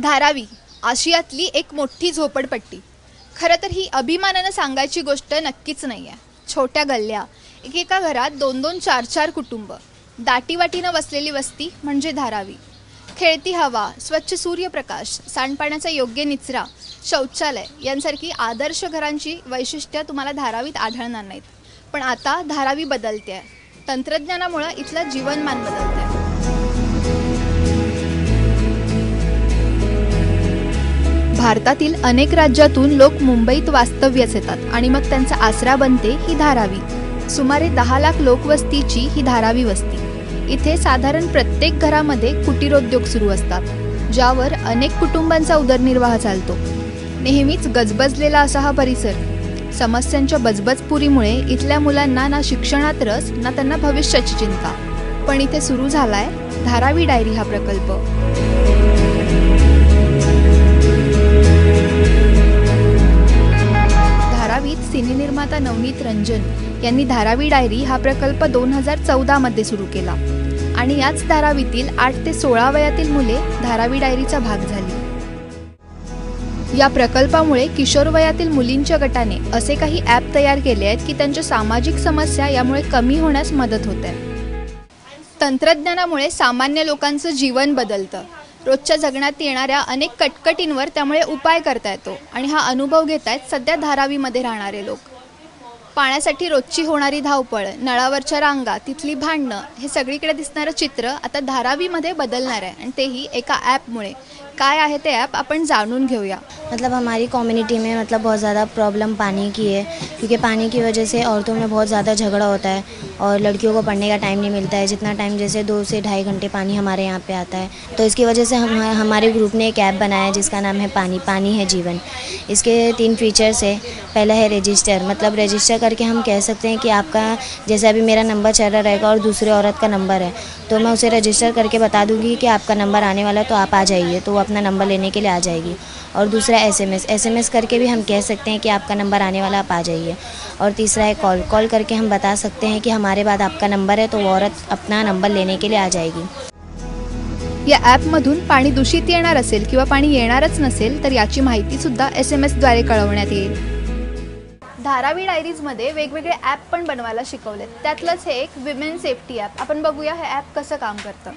धारावी आशियातली एक मोठी झोपडपट्टी. खरं तर ही अभिमानानं सांगायची गोष्ट नक्कीच नाही आहे छोट्या गल्ल्या एकेका घरात दोन दोन चार चार कुटुंब. दाटीवाटीनं वसलेली वस्ती म्हणजे धारावी. खेळती हवा स्वच्छ सूर्यप्रकाश सांडपाण्याचा योग्य निचरा शौचालय यांसारखी आदर्श घरांची वैशिष्ट्य तुम्हाला धारावीत आढळणार नाहीत. पण आता धारावी बदलते आहे तंत्रज्ञानामुळं इथलं जीवनमान बदलतं आहे भारतातील अनेक राज्यातून लोक मुंबईत वास्तव्यास येतात आणि मग त्यांचा आसरा बनते ही धारावी. सुमारे दहा लाख लोकवस्तीची ही धारावी वस्ती. इथे साधारण प्रत्येक घरामध्ये कुटीरोद्योग सुरू असतात ज्यावर अनेक कुटुंबांचा उदरनिर्वाह चालतो. नेहमीच गजबजलेला असा हा परिसर. समस्यांच्या बजबजपुरीमुळे इथल्या मुलांना ना शिक्षणात रस ना त्यांना भविष्याची चिंता. पण इथे सुरू झालाय धारावी डायरी हा प्रकल्प. रोहित रंजन यांनी धारावी डायरी हा प्रकल्प दोन हजार चौदामध्ये सुरू केला. आणि याच धारावीतील आठ ते सोळा वयातील मुले धारावी डायरीचा भाग झाली. या प्रकल्पामुळे किशोर वयातील मुलींच्या गटाने असे काही ॲप तयार केले आहेत की त्यांच्या सामाजिक समस्या यामुळे कमी होण्यास मदत होते तंत्रज्ञानामुळे सामान्य लोकांचं जीवन बदलतं. रोजच्या जगण्यात येणाऱ्या अनेक कटकटींवर त्यामुळे उपाय करता येतो आणि हा अनुभव घेत आहेत सध्या धारावीमध्ये राहणारे लोक. पाण्यासाठी रोजची होणारी धावपळ नळावरच्या रांगा तिथली भांडणं हे सगळीकडे दिसणारं चित्र आता धारावीमध्ये बदलणार आहे. आणि तेही एका ॲपमुळे काय आहे ते ॲप आपण जाणून घेऊया. मतलब हमारी कम्युनिटी में मतलब बहुत ज़्यादा प्रॉब्लम पानी की है, क्योंकि पानी की वजह से औरतों में बहुत ज़्यादा झगड़ा होता है और लड़कियों को पढ़ने का टाइम नहीं मिलता है। जितना टाइम जैसे दो से ढाई घंटे पानी हमारे यहाँ पे आता है। तो इसकी वजह से हम हमारे ग्रुप ने एक ऐप बनाया है जिसका नाम है पानी पानी है जीवन। इसके तीन फीचर्स है। पहला है रजिस्टर मतलब रजिस्टर करके हम कह सकते हैं कि आपका, जैसे अभी मेरा नंबर चल रहा रहेगा और दूसरे औरत का नंबर है तो मैं उसे रजिस्टर करके बता दूँगी कि आपका नंबर आने वाला है तो आप आ जाइए तो वो अपना नंबर लेने के लिए आ जाएगी। और दूसरा एसएमएस एसएमएस करके भी हम कह सकते हैं कि आपका नंबर आने वाला आप आ जाइए। और तीसरा है कॉल। कॉल करके हम बता सकते हैं कि हमारे बाद आपका नंबर है तो वो औरत अपना नंबर लेने के लिए आ जाएगी। या ॲपमधून पाणी दूषित येणार असेल किंवा पाणी येणारच नसेल तर याची माहिती सुद्धा एस एम एसद्वारे कळवण्यात येईल. धारावी डायरीजमध्ये वेगवेगळे ॲप पण बनवायला शिकवलेत त्यातलंच हे एक विमेन सेफ्टी ॲप आपण बघूया हे ॲप कसं काम करतं.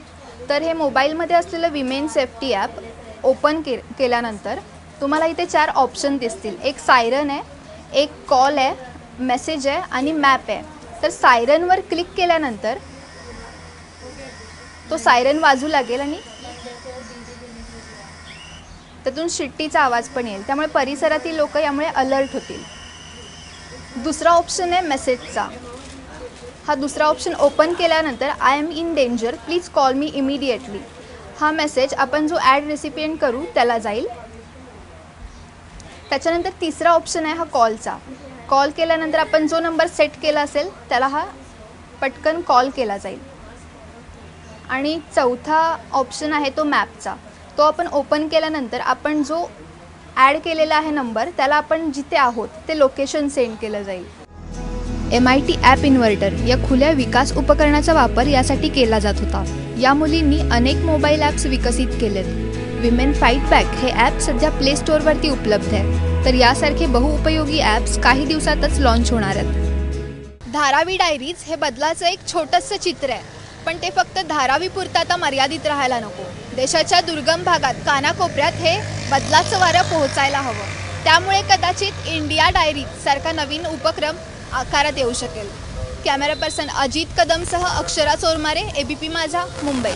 तर हे मोबाईलमध्ये असलेलं विमेन सेफ्टी ॲप ओपन के केल्यानंतर तुम्हाला इथे चार ऑप्शन दिसतील. एक सायरन आहे एक कॉल आहे मेसेज आहे आणि मॅप आहे. तर सायरनवर क्लिक केल्यानंतर तो सायरन वाजू लागेल आणि त्यातून शिट्टीचा आवाज पण येईल. त्यामुळे परिसरातील लोक यामुळे अलर्ट होतील. दुसरा ऑप्शन आहे मेसेजचा हा दुसरा ऑप्शन ओपन केल्यानंतर I am in danger please call me immediately हा मेसेज आपण जो ॲड रेसिपियंट करू त्याला जाईल. त्याच्यानंतर तिसरा ऑप्शन आहे हा कॉलचा कॉल केल्यानंतर आपण जो नंबर सेट केला असेल त्याला हा पटकन कॉल केला जाईल. आणि चौथा ऑप्शन आहे तो मॅपचा तो आपण ओपन केल्यानंतर आपण जो ॲड केलेला आहे नंबर त्याला आपण जिथे आहोत ते लोकेशन सेंड केलं जाईल. M I T app inventor या खुल्या विकास उपकरणाचा वापर यासाठी केला जात होता. या मुलींनी अनेक मोबाईल ॲप्स विकसित केलेत. विमेन फाईट बॅक हे ॲप सध्या प्ले स्टोअरवरती उपलब्ध आहे. तर यासारखे बहुउपयोगी ॲप्स काही दिवसातच लॉन्च होणार आहेत. धारावी डायरीज हे बदलाचं एक छोटंसं चित्र आहे. पण ते फक्त धारावीपुरतं आता मर्यादित राहायला नको. देशाच्या दुर्गम भागात कानाकोपऱ्यात हे बदलाचं वारं पोहोचायला हवं. त्यामुळे कदाचित इंडिया डायरी सारखा नवीन उपक्रम आकारात येऊ शकेल. कॅमेरा पर्सन अजित कदमसह अक्षरा चोरमारे एबीपी माझा मुंबई.